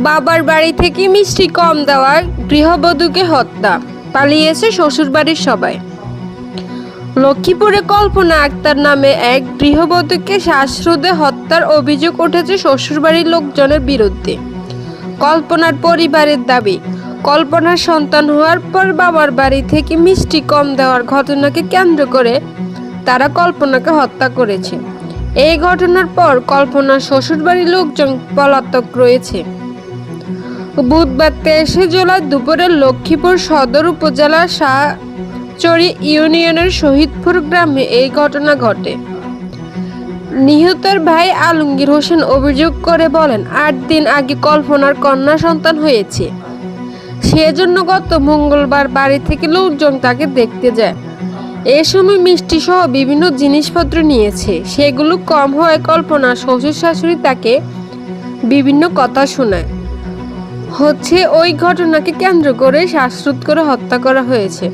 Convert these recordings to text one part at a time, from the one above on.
বাবার বাড়ি থেকে মিষ্টি কম দেওয়া গৃহবধূকে হত্যা, পালিয়েছে শ্বশুরবাড়ির সবাই। লক্ষ্মীপুরে কল্পনা আক্তার নামে এক গৃহবধূকে শ্বাসরোধে হত্যার অভিযোগ উঠেছে শ্বশুরবাড়ির লোকজনের বিরুদ্ধে। কল্পনার পরিবারের দাবি, কল্পনার সন্তান হওয়ার পর বাবার বাড়ি থেকে মিষ্টি কম দেওয়ার ঘটনাকে কেন্দ্র করে তারা কল্পনাকে হত্যা করেছে। এই ঘটনার পর কল্পনার শ্বশুরবাড়ির লোকজন পলাতক রয়েছে। বুধবার তেইশে জুলাই দুপুরে লক্ষ্মীপুর সদর উপজেলার শাহচরি ইউনিয়নের শহীদপুর গ্রামে এই ঘটনা ঘটে। নিহতের ভাই আলমগীর হোসেন অভিযোগ করে বলেন, আট দিন আগে কল্পনার কন্যা সন্তান হয়েছে। সেজন্য গত মঙ্গলবার বাড়ি থেকে লোকজন তাকে দেখতে যায়। এ সময় মিষ্টি সহ বিভিন্ন জিনিসপত্র নিয়েছে। সেগুলো কম হওয়ায় কল্পনা শ্বশুর শাশুড়ি তাকে বিভিন্ন কথা শোনায়। হচ্ছে ওই ঘটনাকে কেন্দ্র করে শ্বাসরোধ করে হত্যা করা হয়েছে।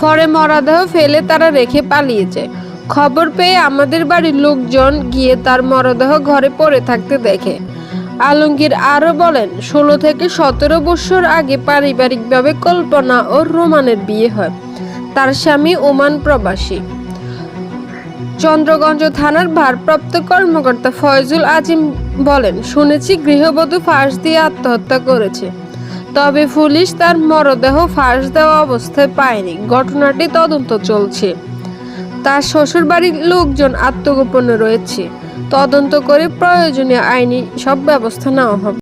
পরে মরাদেহ ফেলে তারা রেখে পালিয়েছে। খবর পেয়ে আমাদের বাড়ির লোকজন গিয়ে তার মরদেহ ঘরে পড়ে থাকতে দেখে। আলমগীর আরও বলেন, ষোলো থেকে সতেরো বছর আগে পারিবারিকভাবে কল্পনা ও রোমানের বিয়ে হয়। তার স্বামী ওমান প্রবাসী। চন্দ্রগঞ্জ থানার ভারপ্রাপ্ত কর্মকর্তা ফয়জুল আজিম বলেন, শুনেছি গৃহবধূ ফাঁস দিয়ে আত্মহত্যা করেছে। তবে পুলিশ তার মরদেহ ফাঁস দেওয়া অবস্থায় পায়নি। ঘটনাটি তদন্ত চলছে। তার শ্বশুরবাড়ির লোকজন আত্মগোপনে রয়েছে। তদন্ত করে প্রয়োজনীয় আইনি সব ব্যবস্থা নেওয়া হবে।